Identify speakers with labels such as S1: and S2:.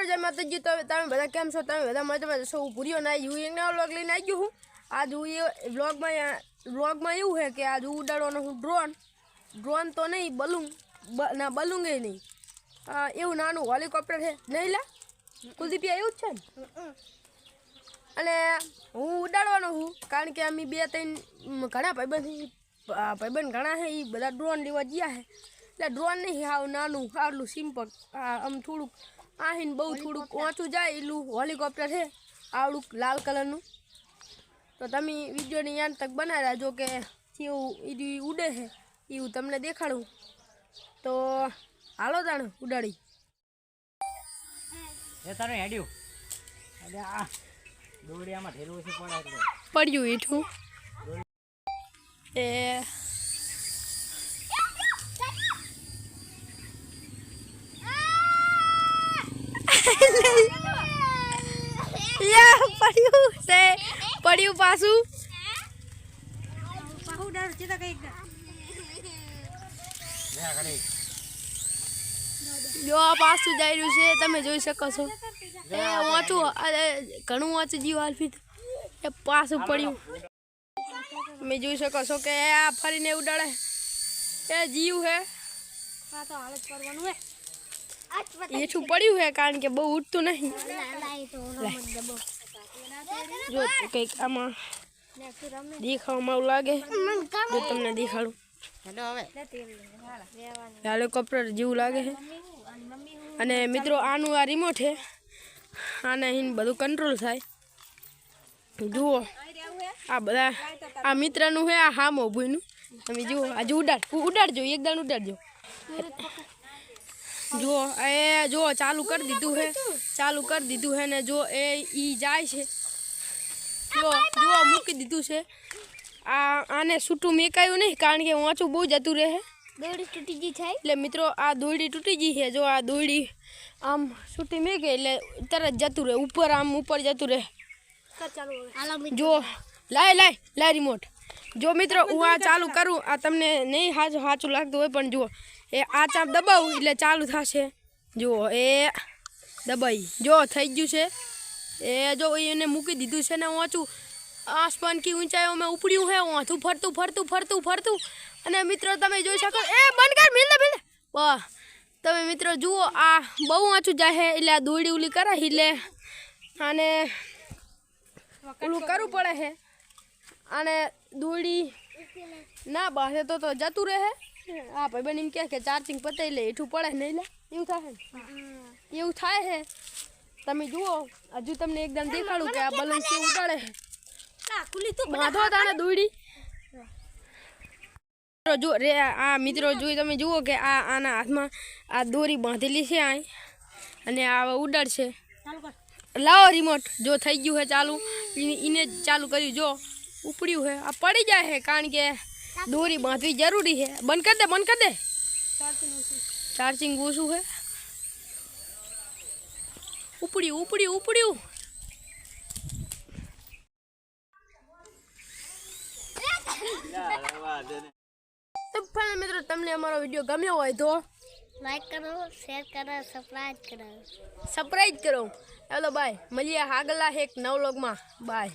S1: મિત્રો જય માતાજી, તો તમે બધા કેમ છો? તમે બધા મજામાં છો? હું ભૂર્યો ના હું એક વ્લોગ લઈને આવી ગયો હું આજ હું એ વ્લોગમાં વ્લોગમાં એવું છે કે આજ ઉડાડવાનો હું ડ્રોન ડ્રોન તો નહીં બલૂન ના બલૂન એ નહીં. એવું નાનું હોલિકોપ્ટર છે. નહીં લા? કુલદીપિયા એવું જ છે ને? અને હું ઉડાડવાનો છું, કારણ કે અમે બે ત્રણ ઘણા ભાઈબંધ ભાઈબંધ ઘણા છે એ બધા ડ્રોન લેવા ગયા છે. એટલે ડ્રોન નહીં હાવ નાનું આટલું સિમ્પલ આમ થોડુંક આહીને બહુ થોડુંક ઊંચું જાય એટલું હોલિકોપ્ટર છે આવડું લાલ કલરનું. તો તમે વિડીયોની યાદ તક બનાવી રાખજો કે કેવું એ ઉડે છે એવું તમને દેખાડું. તો હાલો તાણે ઉડાડી.
S2: એ તારું હેડ્યું. અરે આ દોડિયામાં ઢેરું ઓછું
S1: પડ્યું હેઠું એ પડ્યું પાછું? જો પાછું જઈ રહ્યું છે, તમે જોઈ શકો છો. એ ઓછું ઘણું ઓછું જીવ આલ્ફી એ પાછું પડ્યું. તમે જોઈ શકો છો કે આ ફરીને ઉડાડે. એ જીવ હે. પડ્યું હે, કારણ કે બહુ ઉઠતું નહીં. જો કંઈક આમાં દેખાવામાં આવું લાગે. જો તમને દેખાડું. હેલિકોપ્ટર જેવું લાગે છે. અને મિત્રો આનું આ રિમોટ છે. આને અહીં બધું કંટ્રોલ થાય. જુઓ. આ બધા આ મિત્રનું છે આ હામો ભૂઈનું તમે જુઓ આજે ઉડાડ ઉડાડજો એકદમ ઉડાડજો. જુઓ એ જો ચાલુ કરી દીધું છે ચાલુ કરી દીધું હે ને જો એ ઈ જાય છે. જો જો મૂકી દીધું છે. આ આને છૂટું મેકાયું નહીં કારણ કે વાંચું બહુ જતું રહે.
S3: દોડી તૂટી ગઈ થાય
S1: એટલે મિત્રો આ દોરડી તૂટી ગઈ છે. જો આ દોરડી આમ છૂટી મેકે એટલે તરત જતું રહે. ઉપર આમ ઉપર જતું રહે. જો લાય લાય લાય રિમોટ જો મિત્રો, હું આ ચાલુ કરું, આ તમને નહીં સાચું સાચું લાગતું હોય, પણ જુઓ, એ આ ચાપ દબાવું એટલે ચાલુ થશે. જુઓ, એ દબાઈ. જો, થઈ ગયું છે. એ જો એને મૂકી દીધું છે ને વાંચું આસમાન કી ઊંચાઈઓમાં ઉપડ્યું છે ઊંચું ફરતું ફરતું ફરતું ફરતું. અને મિત્રો, તમે જોઈ શકો, એ બંધ કર, મિલ મિલ વાહ. તમે મિત્રો, જુઓ, આ બહુ ઊંચું જાય છે એટલે આ દોડી ઉલી કરે એટલે આને ઓલું કરવું પડે છે. અને દોડી ના બાંધે તો તો જતું રહે. આ ભાઈબંધ એમ કહે કે ચાર્જિંગ પતાવી લે એઠું પડે નહીં લે. એવું થાય? ને એવું થાય છે તમે જુઓ હજુ તમને એકદમ દેખાડું કે આ બલૂન કેવું ઉડાડે છે બાંધો તાને દોડી મિત્રો જો રે આ મિત્રો જોઈ તમે જુઓ કે આ આના હાથમાં આ દોરી બાંધેલી છે અહીં અને આ ઉડાડશે. લાવો રિમોટ જો થઈ ગયું છે ચાલુ એને ચાલુ કર્યું જો. ઉપડ્યું છે આ પડી જાય છે કારણ કે દોરી બાંધવી જરૂરી છે બંધ કરી દે બંધ કરી દે. ચાર્જિંગ ઓછું છે ઉપડ્યું ઉપડ્યું ઉપડ્યું. તો ફાઇનલ મિત્રો તમને અમારો વીડિયો ગમ્યો હોય તો
S3: લાઈક કરો શેર કરો સબસ્ક્રાઇબ કરો.
S1: સબસ્ક્રાઇબ કરો. ચાલો બાય મળીએ આગલા એક નવ લોગમાં બાય